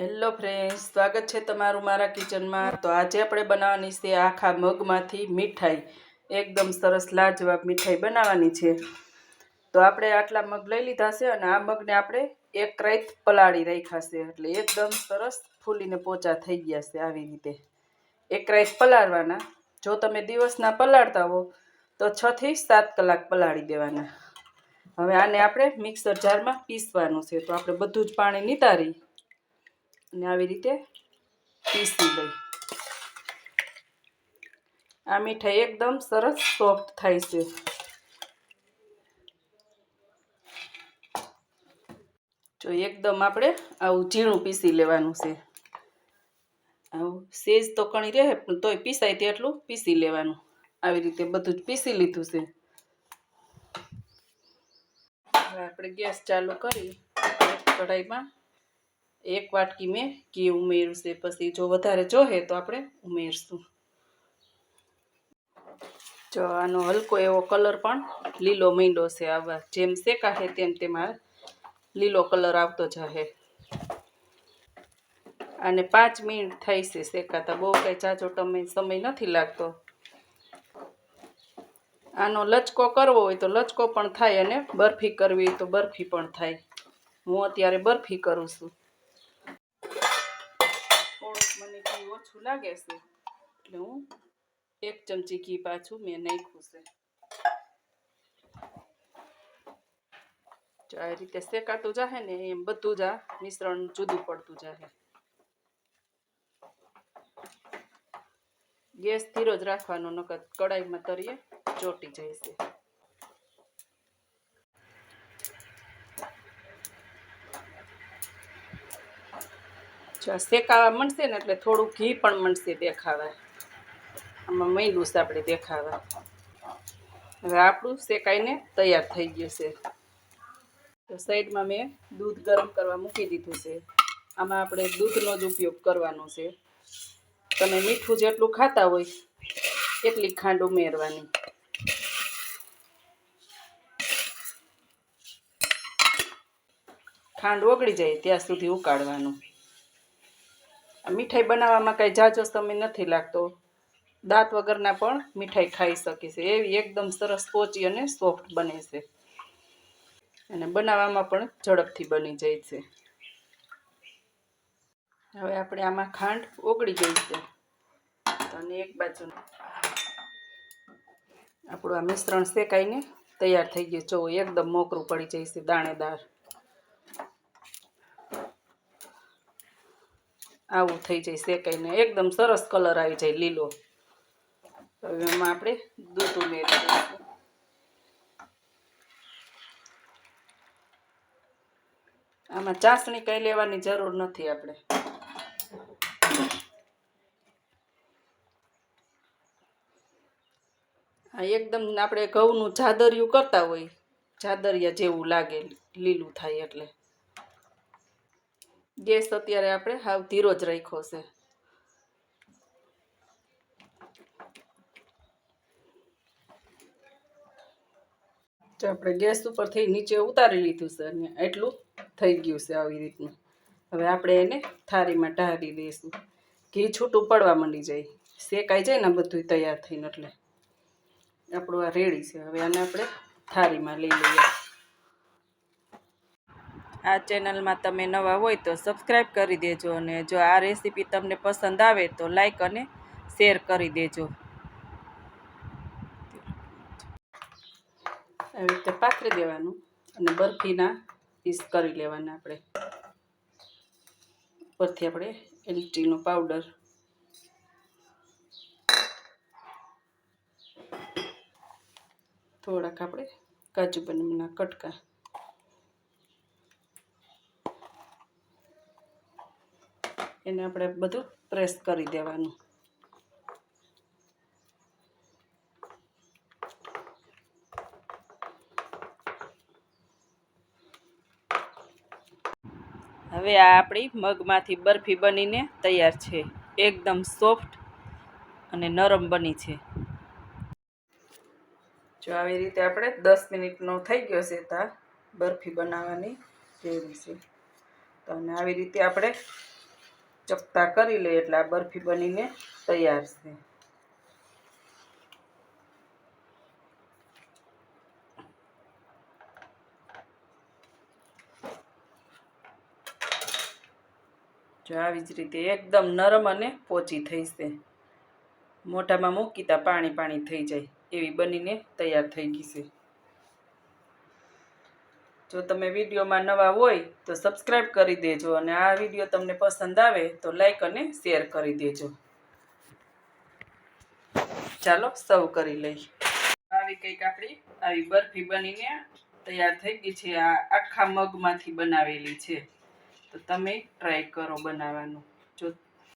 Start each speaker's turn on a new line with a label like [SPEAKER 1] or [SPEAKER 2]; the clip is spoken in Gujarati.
[SPEAKER 1] હેલો ફ્રેન્ડ્સ સ્વાગત છે તમારું મારા કિચનમાં તો આજે આપણે બનાવવાની છે આખા મગમાંથી મીઠાઈ. એકદમ સરસ લાજવાબ મીઠાઈ બનાવવાની છે. તો આપણે આટલા મગ લઈ લીધા છે અને આ મગને આપણે એક રાઈત પલાળી રાખ્યા છે. એટલે એકદમ સરસ ફૂલીને પોચા થઈ ગયા છે આવી રીતે. એક રાઈત પલાળવાના. જો તમે દિવસના પલાળતા હો, તો છથી સાત કલાક પલાળી દેવાના. હવે આને આપણે મિક્સર જારમાં પીસવાનું છે. તો આપણે બધું જ પાણી નિતારી અને આવી રીતે પીસી લઈ. આ મીઠાઈ એકદમ સરસ સોફ્ટ થાય છે. જો એકદમ આપણે આવું ઝીણું પીસી લેવાનું છે. આવું સેજ તો કણી રહે, પણ તોય પીસાય તેટલું પીસી લેવાનું. આવી રીતે બધું જ પીસી લીધું છે. હવે આપણે ગેસ ચાલુ કરી, કઢાઈમાં એક વાટકી મેં ઘી ઉમેર્યું છે. પછી જો વધારે જોહે તો આપણે ઉમેરશું. જો આનો હલકો એવો કલર પણ લીલો મીંડો છે. આવા જેમ શેકાશે તેમ તેમાં લીલો કલર આવતો જશે અને પાંચ મિનિટ થઈ છે શેકાતા. બહુ કંઈ જાજો તમે સમય નથી લાગતો. આનો લચકો કરવો હોય તો લચકો પણ થાય અને બરફી કરવી હોય તો બરફી પણ થાય. હું અત્યારે બરફી કરું છું થોડુંક મને ઘી ઓછું લાગે છે? એટલે હું એક ચમચી ઘી પાછું, મેં નાખ્યું છે. જો આ રીતે શેકાતું જાહે ને, એમ બધું જ આ મિશ્રણ જુદું પડતું જાહે. ગેસ ધીરો જ રાખવાનો, નકર કડાઈમાં તરીએ ચોટી જાય છે. શેકાવા મળશે ને એટલે થોડું ઘી પણ મળશે દેખાવા. આમાં મૈલું છે આપણે દેખાવા. હવે આપણું શેકાઈને તૈયાર થઈ ગયું છે. તો સાઈડમાં મેં દૂધ ગરમ કરવા મૂકી દીધું છે. આમાં આપણે દૂધનો જ ઉપયોગ કરવાનો છે. તમે મીઠું જેટલું ખાતા હોય, એટલી ખાંડ ઉમેરવાની. ખાંડ ઓગળી જાય ત્યાં સુધી ઉકાળવાનું. મીઠાઈ બનાવવામાં કાંઈ જાજો સમય નથી લાગતો. દાંત વગરના પણ મીઠાઈ ખાઈ શકે છે. એવી એકદમ સરસ પોચી અને સોફ્ટ બને છે. અને બનાવવામાં પણ ઝડપથી બની જાય છે. હવે આપણે આમાં ખાંડ ઓગળી ગઈ છે. અને એક બાજુ આપણું આ મિશ્રણ શેકાઈને તૈયાર થઈ ગયું જો એકદમ મોકરું પડી જાય છે દાણેદાર. આવું થઈ જાય શેકાઈને. એકદમ સરસ કલર આવી જાય લીલો. હવે એમાં આપણે દૂધ ઉમેરી આમાં ચાસણી કંઈ લેવાની જરૂર નથી આપણે. આ એકદમ આપણે ઘઉંનું જાદરિયું કરતા હોય. જાદરિયા જેવું લાગે, લીલું થાય એટલે. ગેસ અત્યારે આપણે હાવ ધીરો જ રાખ્યો છે. જો આપણે ગેસ ઉપરથી નીચે ઉતારી લીધું છે અને એટલું થઈ ગયું છે આવી રીતનું. હવે આપણે એને થાળીમાં ઢાળી દઈશું. ઘી છૂટું પડવા માંડી જાય. શેકાઈ જાય ને બધું તૈયાર થઈને એટલે આપણું આ રેડી છે. હવે આને આપણે થાળીમાં લઈ લઈએ. આ ચેનલમાં તમે નવા હોય તો સબસ્ક્રાઈબ કરી દેજો અને જો આ રેસીપી તમને પસંદ આવે તો લાઈક અને શેર કરી દેજો. આવી રીતે પાથરી દેવાનું અને બરફીના પીસ કરી લેવાના આપણે. ઉપરથી આપણે એલચીનો પાવડર. થોડાક આપણે કાજુ બદામના કટકા. એને આપણે બધું પ્રેસ કરી દેવાનું. હવે આ આપણી મગમાંથી બરફી બનીને તૈયાર છે. એકદમ સોફ્ટ અને નરમ બની છે. જો આવી રીતે આપણે દસ મિનિટનો થઈ ગયો છે ત્યાં બરફી બનાવવાની. જેવી છે તો આવી રીતે આપણે ચપટા કરી લઈએ એટલે આ બરફી બનીને તૈયાર છે. જો આવી જ રીતે એકદમ નરમ અને પોચી થઈ છે. મોઢામાં મૂકીતા પાણી પાણી થઈ જાય એવી બનીને તૈયાર થઈ ગઈ છે. જો તમે વિડીયોમાં નવા હોય તો સબસ્ક્રાઈબ કરી દેજો અને આ વીડિયો તમને પસંદ આવે તો લાઈક અને શેર કરી દેજો. ચાલો, સર્વ કરી લઈ આવી કંઈક આપણી આવી બરફી બનીને તૈયાર થઈ ગઈ છે. આ આખા મગમાંથી બનાવેલી છે. તો તમે ટ્રાય કરો બનાવવાનું.